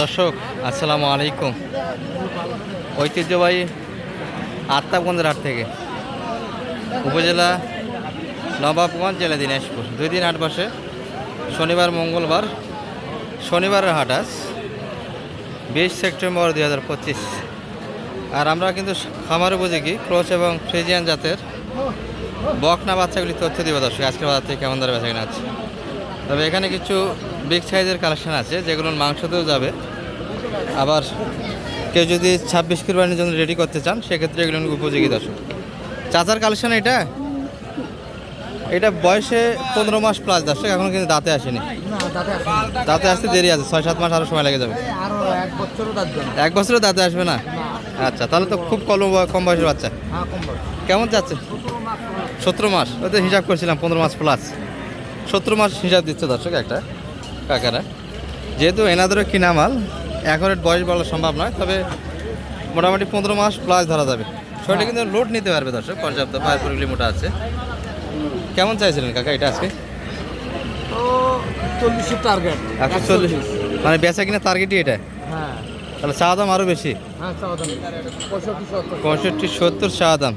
দর্শক, আসসালামু আলাইকুম। ঐতিহ্যবাহী আত্মাবগঞ্জের হাট থেকে উপজেলা নবাবগঞ্জ জেলা দিনাজপুর। দুই দিন হাট বসে। শনিবার, মঙ্গলবার, শনিবারের হাট আজ, বিশ সেপ্টেম্বর দুই হাজার পঁচিশ। আর আমরা কিন্তু খামার উপযোগী, ক্রোচ এবং ফ্রিজিয়ান জাতের বকনা বাচ্চাগুলি তথ্য দিব দর্শক, আজকের বাজার থেকে কেমন দরে বেচা কিনা আছে তবে এখানে কিছু বিগ সাইজের কালেকশন আছে যেগুলোর মাংসতেও যাবে। আবার কেউ যদি ছাব্বিশ কুরবানির জন্য রেডি করতে চান সেক্ষেত্রে এগুলো উপযোগী দর্শক। চাচার কালেকশন এটা? এটা বয়সে পনেরো মাস প্লাস দর্শক এখনও কিন্তু দাঁতে আসেনি। দাঁতে আসতে দেরি আছে ছয় সাত মাস আরও সময় লেগে যাবে। এক বছরও দাঁত আসবে না? আচ্ছা তাহলে তো খুব কম কম বয়সের বাচ্চা। হ্যাঁ। কেমন যাচ্ছে। সতেরো মাস। ওই তো হিসাব করছিলাম পনেরো মাস প্লাস সতেরো মাস হিসাব দিচ্ছে দর্শক একটা। কাকারা। যেহেতু এনাদেরও কিনা মাল অ্যাকোরেট বয়স বলা সম্ভব নয় তবে মোটামুটি পনেরো মাস প্লাস ধরা যাবে। শরীরটা কিন্তু লোড নিতে পারবে দর্শক পর্যাপ্ত পায়ের পুরুলি মোটা আছে। কেমন চাইছিলেন কাকা এটা আজকে? চল্লিশের টার্গেট একশো চল্লিশ। মানে বেচা কিনা টার্গেটই এটা? হ্যাঁ। তাহলে চা দাম আরও বেশি? হ্যাঁ পঁয়ষট্টি সত্তর। চা দাম।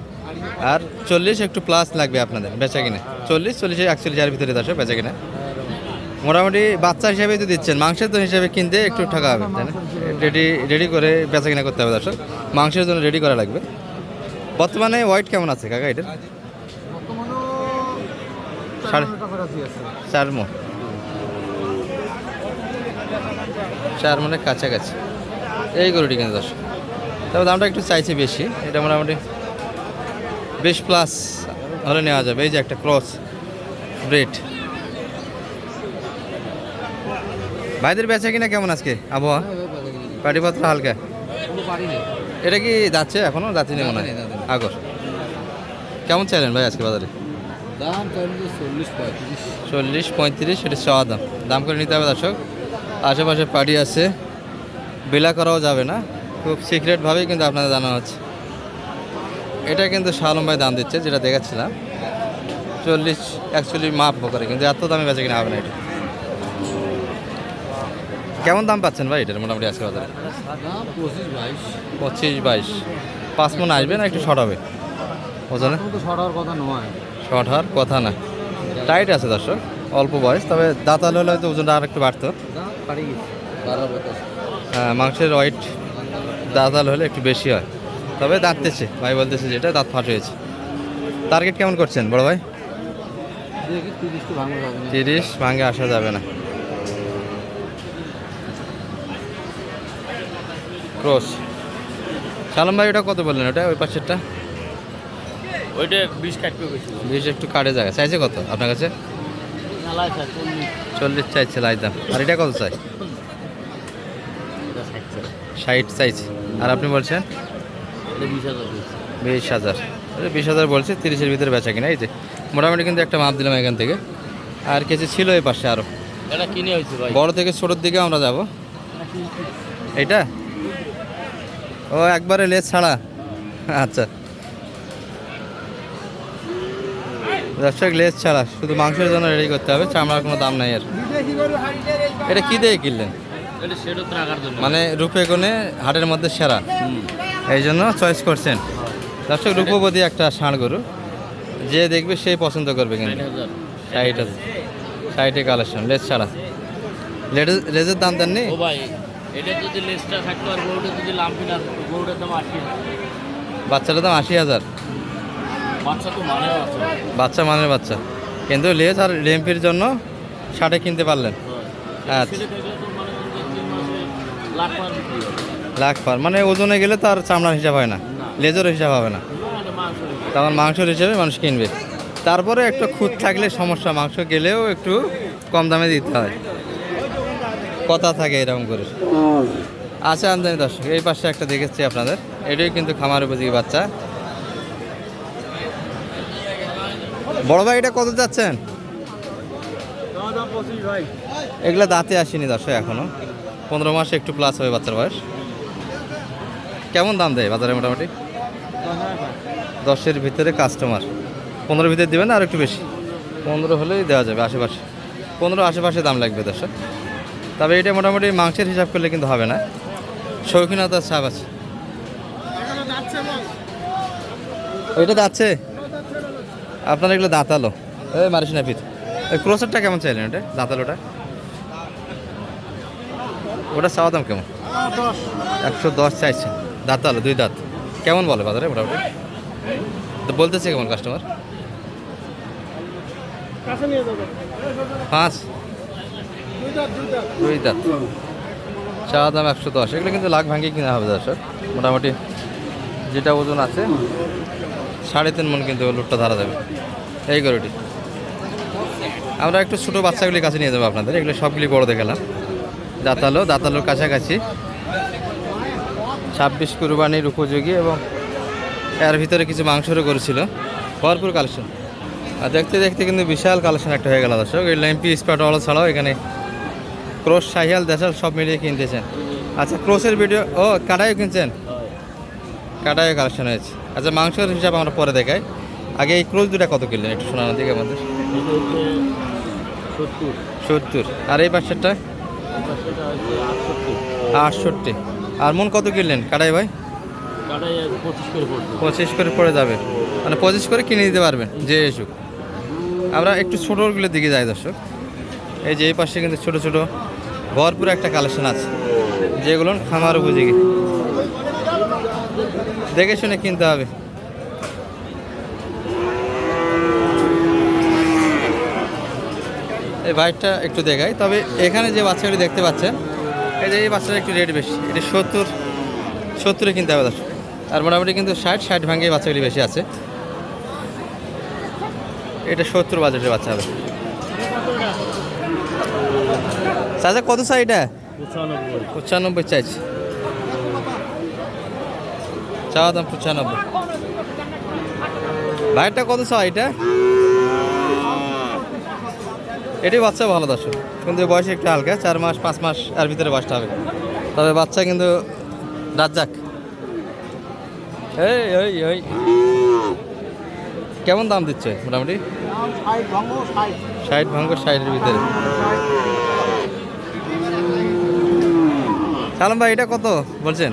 আর চল্লিশ একটু প্লাস লাগবে আপনাদের বেচা কিনা। চল্লিশ চল্লিশ একচল্লিশ এর ভিতরে দর্শক বেচা কিনা। মোটামুটি বাচ্চা হিসাবে তো দিচ্ছেন, মাংসের তো হিসাবে কিনতে একটু টাকা হবে, তাই না? রেডি রেডি করে বেচা কিনা করতে হবে দর্শক, মাংসের জন্য রেডি করা লাগবে। বর্তমানে ওয়াইট কেমন আছে কাকা এটার? চার কাছাকাছি চার কাছাকাছি। এই গরুটি কিন্তু দর্শক। তবে দামটা একটু চাইছে বেশি, এটা মোটামুটি বেশ প্লাস হলে নেওয়া যাবে। এই যে একটা ক্রস ব্রেড। ভাইদের বেচা কিনা কেমন আজকে? আবহাওয়া? পাটিপত্র হালকা? এটা কি যাচ্ছে এখনও? যাচ্ছে নেই মনে হয়? আগর। কেমন চাইলেন ভাই আজকে বাজারে? চল্লিশ পঁয়ত্রিশ। এটা চাওয়া দাম। দাম করে নিতে হবে দর্শক। আশেপাশে পার্টি আছে। বিলা করাও যাবে না। খুব সিক্রেটভাবেই কিন্তু আপনাদের জানা হচ্ছে। এটা কিন্তু শালম ভাই দাম দিচ্ছে যেটা দেখাচ্ছিলাম। চল্লিশ একচল্লিশ মাপ করে কিন্তু এত দামে বেঁচে কিনা হবে না এটা। কেমন দাম পাচ্ছেন ভাই এটার মোটামুটি আজকে বাজারে? পঁচিশ বাইশ। পাঁচ মন আসবে না একটু শর্ট হবে? ওজনে? এখন শর্ট হওয়ার কথা নয়। শর্ট হওয়ার কথা না। টাইট আছে দর্শক অল্প বয়স তবে দাঁতাল হলে হয়তো ওজনটা আর একটু বাড়তো। হ্যাঁ, মাংসের ওয়াইট দাঁতাল হলে একটু বেশি হয়। তবে দাঁততেছে ভাই বলতেছে যেটা দাঁত ফাট হয়েছে। টার্গেট কেমন করছেন বড় ভাই? তিরিশ ভাঙে আসা যাবে না। ক্রস। সালাম ভাই ওটা কত বললেন? ওটা ওই পাশেরটা? ওইটা বিশ কাটবে বেশি। একটু কাটে জায়গা। চাইছে কত আপনার কাছে? চল্লিশ। চাইছে লাই দাম। আর এটা কত চাই এটা ষাট চাইছে আর আপনি বলছেন? বিশ হাজার বিশ হাজার। বলছে তিরিশের ভিতরে বেচা কিনা এই যে। মোটামুটি কিন্তু একটা মাপ দিলাম এখান থেকে। আর কিছু ছিল এই পাশে আরও এটা কিনে হয়েছে বড় থেকে ছোটোর দিকে আমরা যাব। এইটা ও একবারে লেজ ছাড়া। আচ্ছা। দর্শক লেজ ছাড়া। শুধু মাংসের জন্য রেডি করতে হবে চামড়ার কোনো দাম নাই এর এটা কি দিয়ে কিনলেন? মানে রূপে গুণে হাটের মধ্যে সেরা। এই জন্য চয়েস করছেন। দর্শক রূপবতী একটা ষাঁড় গরু। যে দেখবে সেই পছন্দ করবে কিন্তু। ষাট হাজার। ষাটে কালেকশন লেজ ছাড়া। লেজের দাম দেননি? এটা যদি লেসটা থাকতো আর গরুটা যদি লাম্পি না থাকতো গরুটার দাম আশি হাজার। বাচ্চাটার দাম আশি হাজার? বাচ্চা তো মানে বাচ্চা। মানের বাচ্চা। কিন্তু লেজ আর লেম্পির জন্য ষাটে কিনতে পারলেন। আচ্ছা। মনে লাখ পার মানে ওজনে গেলে তার চামড়ার হিসাব হয় না। লেজের হিসাব হবে না। তখন মাংসের হিসেবে মানুষ কিনবে। তারপরে একটু খুঁত থাকলে সমস্যা। মাংস গেলেও একটু কম দামে দিতে হয়। কথা থাকে এরকম করে। আচ্ছা আমদানি দর্শক এই পাশে একটা দেখেছি আপনাদের। এটাই কিন্তু খামার উপযোগী বাচ্চা। বড় ভাই এটা কত যাচ্ছেন? এগুলো দাঁতে আসেনি দর্শক এখনও। পনেরো মাসে একটু প্লাস হবে বাচ্চার বয়স। কেমন দাম দেয় বাজারে মোটামুটি? দশের ভিতরে কাস্টমার পনেরো ভিতরে দেবেন আর একটু বেশি? পনেরো হলেই দেওয়া যাবে আশেপাশে। পনেরো আশেপাশে দাম লাগবে দর্শক। তবে এটা মোটামুটি মাংসের হিসাব করলে কিন্তু হবে না। শৌখিনতার ছাপ আছে। ওইটা যাচ্ছে? আপনার এগুলো দাঁতালো। এই মারিস না পিত ওই ক্রোসারটা কেমন চাইলেন ওটা? দাঁতালোটা? ওটা চাওয়া দাম কেমন? একশো দশ চাইছে। দাঁতালো, দুই দাঁত। কেমন বলে বাজারে মোটামুটি? তো বলতেছে কেমন কাস্টমার পাঁচ। দুই দাঁত। চাওয়া দাম একশো দশ। এগুলো কিন্তু লাখ ভাঙিয়ে কিনা হবে দর্শক। মোটামুটি যেটা ওজন আছে, সাড়ে তিন মন কিন্তু লুটটা ধরা যাবে। এই গরুটি। আমরা একটু ছোটো বাচ্চাগুলির কাছে নিয়ে যাব আপনাদের। এগুলো সবগুলি বড় দেখালাম। দাঁতালো, দাঁতালোর কাছাকাছি। ছাব্বিশ কুরবানির উপযোগী এবং এর ভিতরে কিছু মাংসরও করেছিল ভরপুর কালেকশন আর দেখতে দেখতে কিন্তু বিশাল কালেকশন একটা হয়ে গেল দর্শক। এই ল্যাম্পি স্পাটওয়ালা ছাড়াও এখানে ক্রোস সাহিয়াল, দেশাল সব মিলিয়ে কিনতেছেন। আচ্ছা ক্রোসের ভিডিও ও, কাটাইও কিনছেন? কাটাইও কালেকশন হয়েছে। আচ্ছা মাংসের হিসাব আমরা পরে দেখাই। আগে এই ক্রোস দুটা কত কিনলেন? একটু শোনানো দিকে আমাদের। সত্তর। আর এই পাশেরটা আটষট্টি। আর মন কত কিনলেন? কাটাই ভাই? পঁচিশ করে পড়ে যাবে। মানে পঁচিশ করে কিনে দিতে পারবেন, যে এসুক। আমরা একটু ছোটোগুলোর দিকে যাই দর্শক। এই যে এই পাশে কিন্তু ছোটো ছোটো ভরপুর একটা কালেকশন আছে। যেগুলো খামার উপযোগী। দেখে শুনে কিনতে হবে। এই বাইকটা একটু দেখাই। তবে এখানে যে বাচ্চাগুলি দেখতে পাচ্ছেন, এই যে এই বাচ্চাটা একটু রেট বেশি। এটা সত্তর, সত্তরে কিনতে হবে দর্শক। আর মোটামুটি কিন্তু ষাট ষাট ভাঙে বাচ্চাগুলি বেশি আছে। এটা সত্তর বাজেটের বাচ্চা হবে। চাচা কত চাই এটা? পঁচানব্বই। চাইছি চাওয়া দাম পঁচানব্বই। ভাইটা কত চাও এটা? এটি বাচ্চা ভালো দর্শক। কিন্তু বয়স একটু হালকা চার মাস পাঁচ মাস এর ভিতরে বাসটা হবে। তবে বাচ্চা কিন্তু রাজ্জাক এই ওই ওই কেমন দাম দিচ্ছে মোটামুটি? ষাট ভাঙ্গ ষাটের ভিতরে। সালাম ভাই এটা কত বলছেন?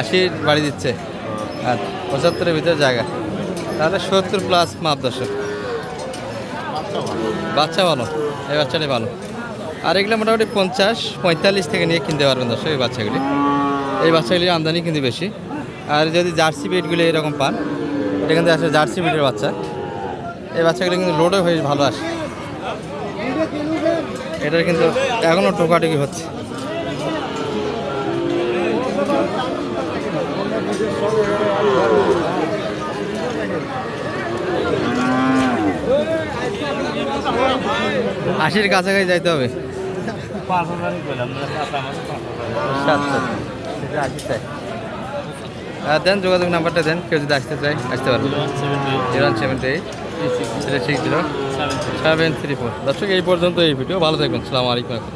আশির বাড়ি দিচ্ছে। আর পঁচাত্তরের ভিতরে জায়গা। তাহলে সত্তর প্লাস মাপ দর্শক বাচ্চা ভালো এই বাচ্চাটাই ভালো। আর এগুলো মোটামুটি পঞ্চাশ পঁয়তাল্লিশ থেকে নিয়ে কিনতে পারবেন দর্শক এই বাচ্চাগুলি। এই বাচ্চাগুলির আমদানি কিন্তু বেশি। আর যদি জার্সি বিটগুলি এরকম পান এটা কিন্তু আসলে জার্সি বিটের বাচ্চা। এই বাচ্চাগুলি কিন্তু লোডও হয়ে ভালো আসে। এটার কিন্তু এখনও টোকাটুকি হচ্ছে। আশির কাছাকাছি যাইতে হবে। দেন যোগাযোগ নাম্বারটা দেন কেউ যদি আসতে চাই আসতে পারবে। Zero one seventy eight six zero seven seven three four দর্শক এই পর্যন্ত এই ভিডিও। ভালো থাকবেন। সালামু আলাইকুম।